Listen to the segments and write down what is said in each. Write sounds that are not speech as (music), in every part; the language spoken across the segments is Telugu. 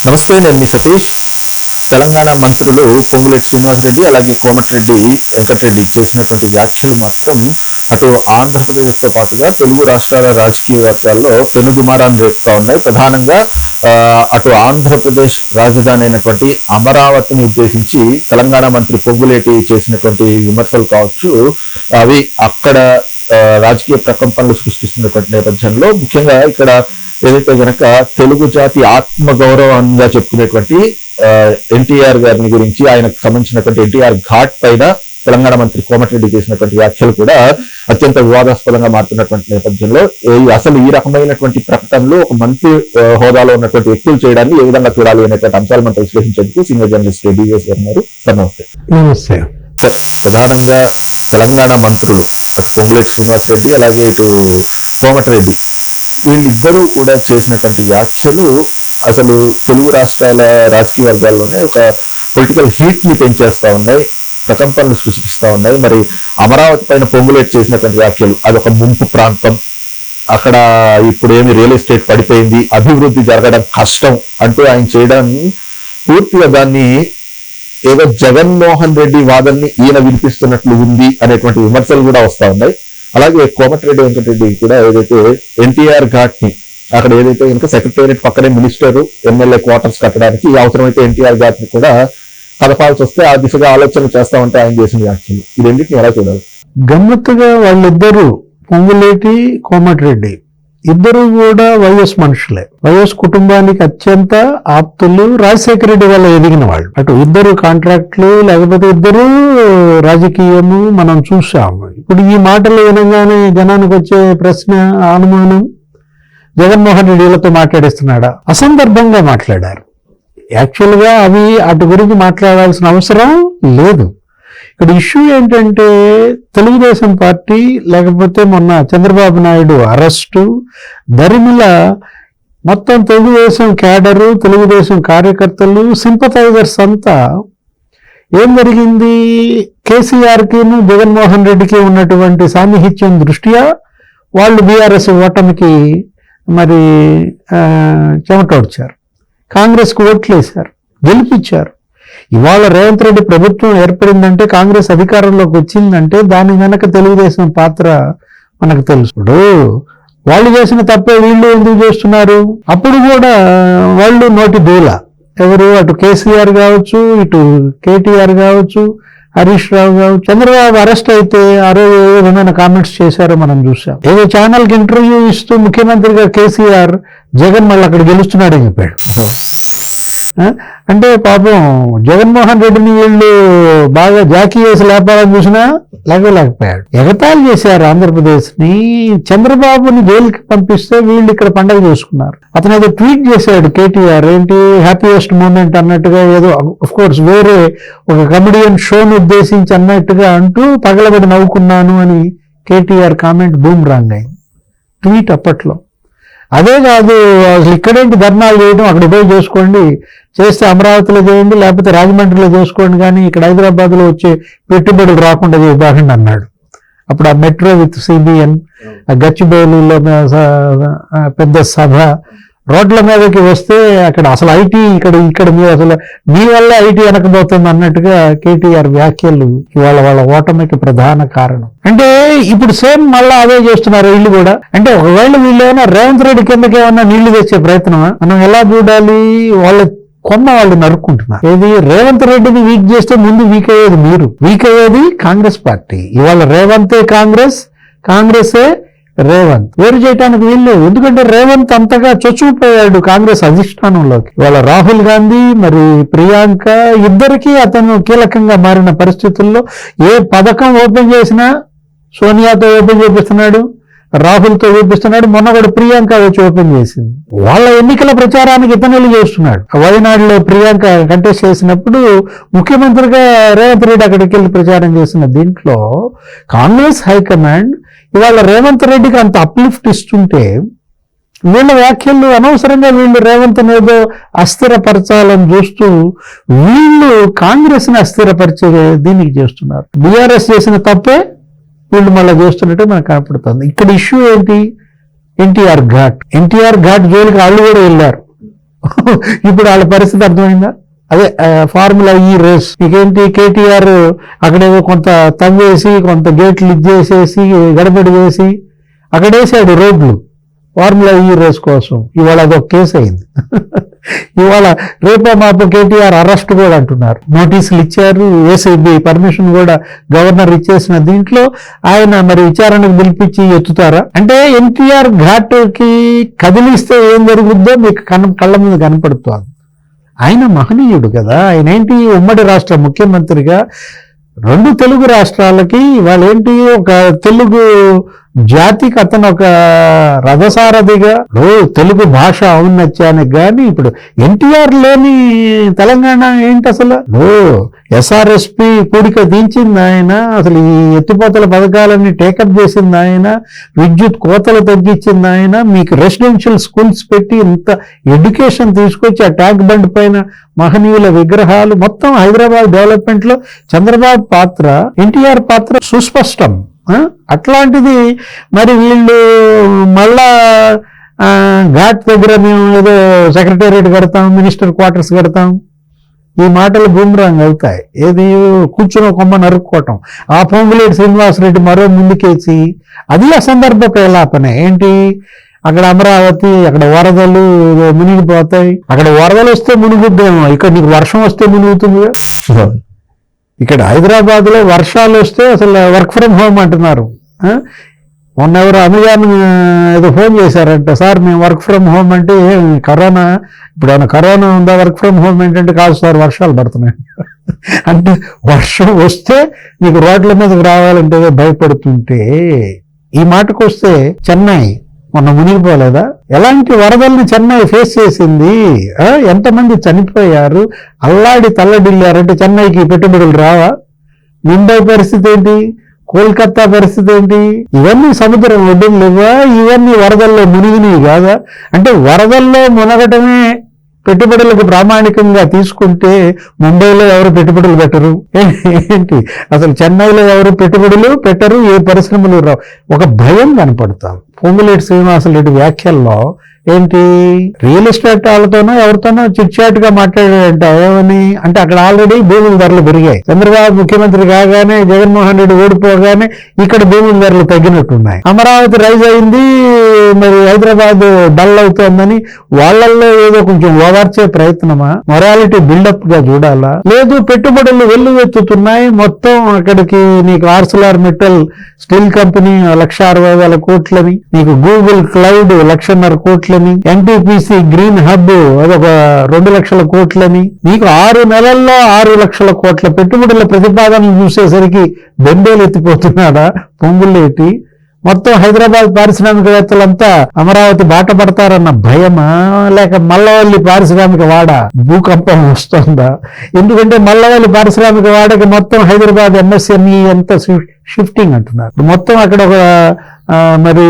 నమస్తే నేను మీ సతీష్. తెలంగాణ మంత్రులు పొంగులేటి శ్రీనివాసరెడ్డి అలాగే కోమటిరెడ్డి వెంకటరెడ్డి చేసినటువంటి వ్యాఖ్యలు మాత్రం అటు ఆంధ్రప్రదేశ్తో పాటుగా తెలుగు రాష్ట్రాల రాజకీయ వర్గాల్లో పెనుదుమారాన్ని రేపుతా ఉన్నాయి. ప్రధానంగా ఆ, అటు ఆంధ్రప్రదేశ్ రాజధాని అయినటువంటి అమరావతిని ఉద్దేశించి తెలంగాణ మంత్రి పొంగులేటి చేసినటువంటి విమర్శలు కావచ్చు అవి అక్కడ రాజకీయ ప్రకంపనలు సృష్టిస్తున్నటువంటి నేపథ్యంలో ముఖ్యంగా ఇక్కడ ఏదైతే గనక తెలుగు జాతి ఆత్మ గౌరవంగా చెప్పుకునేటువంటి ఎన్టీఆర్ గారిని గురించి ఆయనకు సంబంధించినటువంటి ఎన్టీఆర్ ఘాట్ పైన తెలంగాణ మంత్రి కోమటిరెడ్డి చేసినటువంటి వ్యాఖ్యలు కూడా అత్యంత వివాదాస్పదంగా మారుతున్నటువంటి నేపథ్యంలో ఈ- అసలు ఈ రకమైనటువంటి ప్రకటనలు ఒక మంత్రి హోదాలో ఉన్నటువంటి వ్యక్తులు చేయడాన్ని ఏ విధంగా చూడాలి అనేటువంటి అంశాలు మనం విశ్లేషించేందుకు సీనియర్ జర్నలిస్ట్ డివిఎస్ గారు ఉన్నారు. సార్ నమస్తే. నమస్తే. సార్ ప్రధానంగా తెలంగాణ మంత్రులు అటు పొంగులేటి శ్రీనివాసరెడ్డి అలాగే ఇటు కోమటిరెడ్డి వీళ్ళిద్దరూ కూడా చేసినటువంటి వ్యాఖ్యలు అసలు తెలుగు రాష్ట్రాల రాజకీయ వర్గాల్లోనే ఒక పొలిటికల్ హీట్ని పెంచేస్తా ఉన్నాయి ప్రకంపనలు సృష్టిస్తా ఉన్నాయి. మరి అమరావతి పైన పొంగులేట్ చేసినటువంటి వ్యాఖ్యలు అదొక ముంపు ప్రాంతం. అక్కడ ఇప్పుడు ఏమి రియల్ ఎస్టేట్ పడిపోయింది అభివృద్ధి జరగడం కష్టం అంటూ ఆయన చేయడాన్ని పూర్తిగా దాన్ని ఏదో జగన్మోహన్ రెడ్డి వాదనని ఈయన వినిపిస్తున్నట్లు ఉంది అనేటువంటి విమర్శలు కూడా వస్తా ఉన్నాయి. అలాగే కోమటిరెడ్డి వెంకటరెడ్డి కూడా ఏదైతే ఎన్టీఆర్ ఘాట్ని అక్కడ ఏదైతే కనుక సెక్రటేరియట్ పక్కనే మినిస్టర్ ఎమ్మెల్యే క్వార్టర్స్ కట్టడానికి అవసరమైతే ఎన్టీఆర్ ఘాట్ని కూడా కలపాల్సి వస్తే ఆ దిశగా ఆలోచన చేస్తా ఉంటే ఆయన చేసిన వ్యాఖ్యలు. ఈ రెండింటిని ఎలా చూడాలి గమ్మత్తుగా వాళ్ళిద్దరూ పొంగులేటి కోమటిరెడ్డి ఇద్దరు కూడా వైఎస్ మనుషులే. వైఎస్ కుటుంబానికి అత్యంత ఆప్తులు రాజశేఖర రెడ్డి వల్ల ఎదిగిన వాళ్ళు. అటు ఇద్దరు కాంట్రాక్ట్లు లేకపోతే ఇద్దరు రాజకీయము మనం చూసాము ఇప్పుడు ఈ మాటలు వినగానే జనానికి వచ్చే ప్రశ్న అనుమానం. జగన్మోహన్ రెడ్డి వీళ్ళతో మాట్లాడిస్తున్నాడా? అసందర్భంగా మాట్లాడారు. యాక్చువల్గా అవి అటు గురించి మాట్లాడాల్సిన అవసరం లేదు. ఇక్కడ ఇష్యూ ఏంటంటే తెలుగుదేశం పార్టీ లేకపోతే మొన్న చంద్రబాబు నాయుడు అరెస్టు దరిమిల మొత్తం తెలుగుదేశం క్యాడరు తెలుగుదేశం కార్యకర్తలు సింపథైజర్స్ అంతా ఏం జరిగింది? కేసీఆర్కిను జగన్మోహన్ రెడ్డికి ఉన్నటువంటి సాన్నిహిత్యం దృష్ట్యా వాళ్ళు బీఆర్ఎస్ ఓటమికి మరి చెమటోడ్చారు. కాంగ్రెస్కు ఓట్లేశారు గెలిపించారు ఇవాళ రేవంత్ రెడ్డి ప్రభుత్వం ఏర్పడిందంటే కాంగ్రెస్ అధికారంలోకి వచ్చిందంటే దాని వెనక తెలుగుదేశం పాత్ర మనకు తెలుసుడు వాళ్ళు చేసిన తప్పే వీళ్ళు ఎందుకు చేస్తున్నారు? అప్పుడు కూడా వాళ్ళు నోటి దూల. ఎవరు? అటు కేసీఆర్ కావచ్చు ఇటు కేటీఆర్ కావచ్చు హరీష్ రావు కావచ్చు చంద్రబాబు అరెస్ట్ అయితే ఆ రోజు ఏ విధమైన కామెంట్స్ చేశారో మనం చూసాం ఏదో ఛానల్కి ఇంటర్వ్యూ ఇస్తూ ముఖ్యమంత్రిగా కేసీఆర్ జగన్ మళ్ళీ అక్కడ గెలుస్తున్నాడని చెప్పాడు. అంటే పాపం జగన్మోహన్ రెడ్డిని వీళ్ళు బాగా జాకీ చేసి లేపాలని చూసినా లేకపోలేకపోయాడు. ఎగతాళి చేశారు ఆంధ్రప్రదేశ్ని. చంద్రబాబుని జైలుకి పంపిస్తే వీళ్ళు ఇక్కడ పండగ చేసుకున్నారు. అతను ఏదో ట్వీట్ చేశాడు కేటీఆర్ ఏంటి హ్యాపీయెస్ట్ మూమెంట్ అన్నట్టుగా ఏదో అఫ్ కోర్స్ వేరే ఒక కమెడియన్ షోను ఉద్దేశించి అన్నట్టుగా అంటూ పగలబడి నవ్వుకున్నాను అని కేటీఆర్ కామెంట్ బూమ్ రాంగ్ అయింది. ట్వీట్ అప్పట్లో. అదే కాదు అసలు ఇక్కడేంటి ధర్నాలు చేయడం? అక్కడ పోయి చేసుకోండి. చేస్తే అమరావతిలో చేయండి లేకపోతే రాజమండ్రిలో చేసుకోండి. కానీ ఇక్కడ హైదరాబాద్లో వచ్చే పెట్టుబడులు రాకుండా చేయబాకండి అన్నాడు. అప్పుడు ఆ మెట్రో విత్ సిబిఎన్ గచ్చిబౌలిలో పెద్ద సభ రోడ్ల మీదకి వస్తే అక్కడ అసలు ఐటీ ఇక్కడ ఇక్కడ మీ అసలు మీ వల్ల ఐటీ వెనకబోతుంది అన్నట్టుగా కేటీఆర్ వ్యాఖ్యలు ఇవాళ వాళ్ళ ఓటమికి ప్రధాన కారణం. అంటే ఇప్పుడు సేమ్ మళ్ళా అదే చేస్తున్నారు వీళ్ళు కూడా. అంటే ఒకవేళ వీళ్ళు ఏమైనా రేవంత్ రెడ్డి కిందకి ఏమన్నా నీళ్ళు తెచ్చే ప్రయత్నమా? మనం ఎలా చూడాలి? వాళ్ళ కొమ్మ వాళ్ళు నరుక్కుంటున్నారు. ఏది? రేవంత్ రెడ్డిని వీక్ చేస్తే ముందు వీక్ అయ్యేది మీరు. వీక్ అయ్యేది కాంగ్రెస్ పార్టీ. ఇవాళ రేవంతే కాంగ్రెస్ కాంగ్రెసే రేవంత్. వేరు చేయడానికి వీళ్ళు ఎందుకంటే రేవంత్ అంతగా చొచ్చుకుపోయాడు కాంగ్రెస్ అధిష్టానంలోకి. ఇవాళ రాహుల్ గాంధీ మరి ప్రియాంక ఇద్దరికీ అతను కీలకంగా మారిన పరిస్థితుల్లో ఏ పథకం ఓపెన్ చేసినా సోనియాతో ఓపెన్ చేపిస్తున్నాడు. రాహుల్తో చూపిస్తున్నాడు మొన్న కూడా ప్రియాంక వచ్చి ఓపెన్ చేసింది. వాళ్ళ ఎన్నికల ప్రచారానికి ఇతనులు చేస్తున్నాడు. వయనాడులో ప్రియాంక కంటెస్ట్ చేసినప్పుడు ముఖ్యమంత్రిగా రేవంత్ రెడ్డి అక్కడికి వెళ్ళి ప్రచారం చేసిన దీంట్లో కాంగ్రెస్ హైకమాండ్ ఇవాళ రేవంత్ రెడ్డికి అంత అప్లిఫ్ట్ ఇస్తుంటే వీళ్ళ వ్యాఖ్యలు అనవసరంగా వీళ్ళు రేవంత్ ఏదో అస్థిరపరచాలని చూస్తూ వీళ్ళు కాంగ్రెస్ని అస్థిరపరిచే దీనికి చేస్తున్నారు. బీఆర్ఎస్ చేసిన తప్పే వీళ్ళు మళ్ళీ చేస్తున్నట్టు మనకు కనపడుతుంది. ఇక్కడ ఇష్యూ ఏంటి? ఎన్టీఆర్ ఘాట్. ఎన్టీఆర్ ఘాట్ జోలికి వాళ్ళు కూడా వెళ్ళారు. ఇప్పుడు వాళ్ళ పరిస్థితి అర్థమైందా? అదే ఫార్ములా ఈ రేస్. ఇకేంటి? కేటీఆర్ అక్కడేదో కొంత తవ్వేసి కొంత గేట్లు ఇచ్చేసేసి గడబడి వేసి అక్కడేసాడు రోడ్లు. ఫార్ములా ఈ రేస్ కోసం. ఇవాళ అదొక కేసు అయింది ఇవాళ రేపో మాపో కేటీఆర్ అరెస్ట్ కూడా అంటున్నారు. నోటీసులు ఇచ్చారు ఏసీబీ పర్మిషన్ కూడా గవర్నర్ ఇచ్చేసిన దీంట్లో ఆయన మరి విచారణకు పిలిపించి ఎత్తుతారా? అంటే ఎన్టీఆర్ ఘాట్కి కదిలిస్తే ఏం జరుగుద్దో మీకు కన్న కళ్ళ మీద కనపడుతోంది. ఆయన మహనీయుడు కదా. ఆయన ఏంటి? ఉమ్మడి రాష్ట్ర ముఖ్యమంత్రిగా రెండు తెలుగు రాష్ట్రాలకి వాళ్ళేంటి ఒక తెలుగు జాతికి అతను ఒక రథసారథిగా ఓ తెలుగు భాష ఔన్నత్యానికి కానీ ఇప్పుడు ఎన్టీఆర్ లేని తెలంగాణ ఏంటి అసలు? ఓ ఎస్ఆర్ఎస్పి కూడిక దించింది ఆయన అసలు ఈ ఎత్తిపోతల పథకాలన్నీ టేకప్ చేసింది ఆయన విద్యుత్ కోతలు తగ్గించింది ఆయన మీకు రెసిడెన్షియల్ స్కూల్స్ పెట్టి ఇంత ఎడ్యుకేషన్ తీసుకొచ్చి ఆ ట్యాంక్ బండ్ పైన మహనీయుల విగ్రహాలు మొత్తం హైదరాబాద్ డెవలప్మెంట్లో చంద్రబాబు పాత్ర ఎన్టీఆర్ పాత్ర సుస్పష్టం. అట్లాంటిది మరి వీళ్ళు మళ్ళా ఘాట్ దగ్గర మేము ఏదో సెక్రటేరియట్ కడతాం మినిస్టర్ క్వార్టర్స్ కడతాం. ఈ మాటలు బూమరాంగ్ అవుతాయి. ఏది కూర్చుని కొమ్మ నరుక్కోవటం. ఆ పొంగులేటి శ్రీనివాసరెడ్డి మరో ముందుకేసి అది అసందర్భ ప్రలాపనే. ఏంటి? అక్కడ అమరావతి అక్కడ వరదలు ఏదో మునిగిపోతాయి. అక్కడ వరదలు వస్తే మునుగుద్దేమో. ఇక్కడ నీకు వర్షం వస్తే మునుగుతుందిగా. ఇక్కడ హైదరాబాద్లో వర్షాలు వస్తే అసలు వర్క్ ఫ్రమ్ హోమ్ అంటున్నారు. మొన్న ఎవరు అమెజాన్ ఏదో ఫోన్ చేశారంట సార్ మేము వర్క్ ఫ్రమ్ హోమ్ అంటే కరోనా? ఇప్పుడు ఏమైనా కరోనా ఉందా? వర్క్ ఫ్రమ్ హోమ్ ఏంటంటే కాదు సార్ వర్షాలు పడుతున్నాయి. (laughs) అంటే వర్షం వస్తే నీకు రోడ్ల మీదకి రావాలంటే భయపడుతుంటే ఈ మాటకు వస్తే చెన్నై మొన్న మునిగిపోలేదా? ఎలాంటి వరదల్ని చెన్నై ఫేస్ చేసింది? ఆ, ఎంతమంది చనిపోయారు? అల్లాడి తల్లడిల్లారంటే చెన్నైకి పెట్టుబడులు రావా? ముంబై పరిస్థితి ఏంటి? కోల్కతా పరిస్థితి ఏంటి? ఇవన్నీ సముద్రం ఒడ్డులు లేవా? ఇవన్నీ వరదల్లో మునిగినవి కాదా? అంటే వరదల్లో మునగటమే పెట్టుబడులకు ప్రామాణికంగా తీసుకుంటే ముంబైలో ఎవరు పెట్టుబడులు పెట్టరు? ఏంటి? అసలు చెన్నైలో ఎవరు పెట్టుబడులు పెట్టరు? ఏ పరిశ్రమలు రావు? ఒక భయం కనపడతాం. పొంగులేటి శ్రీనివాసరెడ్డి వ్యాఖ్యల్లో ఏంటి? రియల్ ఎస్టేట్ వాళ్ళతోనో ఎవరితోనో చిట్చాట్గా మాట్లాడాడంట. ఏమని? అంటే అక్కడ ఆల్రెడీ భూముల ధరలు పెరిగాయి. చంద్రబాబు ముఖ్యమంత్రి కాగానే జగన్మోహన్ రెడ్డి ఓడిపోగానే ఇక్కడ భూముల ధరలు తగ్గినట్టున్నాయి. అమరావతి రైజ్ అయింది మరి హైదరాబాద్ డల్ అవుతోందని వాళ్ళల్లో ఏదో కొంచెం ఓదార్చే ప్రయత్నమా? మొరాలిటీ బిల్డప్గా చూడాలా? లేదు పెట్టుబడులు వెల్లువెత్తుతున్నాయి మొత్తం అక్కడికి నీకు ఆర్సలార్ మెటల్ స్టీల్ కంపెనీ లక్ష అరవై వేల కోట్లని నీకు గూగుల్ క్లౌడ్ లక్షన్నర కోట్లు కోట్లని ఎన్టీపీసీ గ్రీన్ హబ్ అదొక రెండు లక్షల కోట్లని మీకు ఆరు నెలల్లో ఆరు లక్షల కోట్ల పెట్టుబడుల ప్రతిపాదనలు చూసేసరికి బెంబేలు ఎత్తిపోతున్నాడా పొంగులేటి మొత్తం హైదరాబాద్ పారిశ్రామికవేత్తలంతా అమరావతి బాట పడతారన్న భయమా? లేక మల్లవల్లి పారిశ్రామిక వాడ భూకంపం వస్తుందా? ఎందుకంటే మల్లవల్లి పారిశ్రామిక వాడకి మొత్తం హైదరాబాద్ ఎంఎస్ఎంఈ అంతా షిఫ్టింగ్ అంటున్నారు. మొత్తం అక్కడ ఒక మరి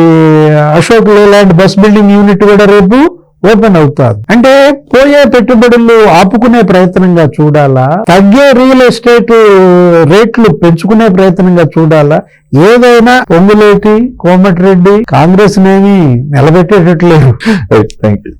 Ashok Leyland bus building unit కూడా రేపు ఓపెన్ అవుతారు అంటే పోయే పెట్టుబడులు ఆపుకునే ప్రయత్నంగా చూడాలా? తగ్గే రియల్ ఎస్టేట్ రేట్లు పెంచుకునే ప్రయత్నంగా చూడాలా? ఏదైనా పొంగులేటి కోమటిరెడ్డి కాంగ్రెస్ నేమి నిలబెట్టేటట్లేరు థ్యాంక్ యూ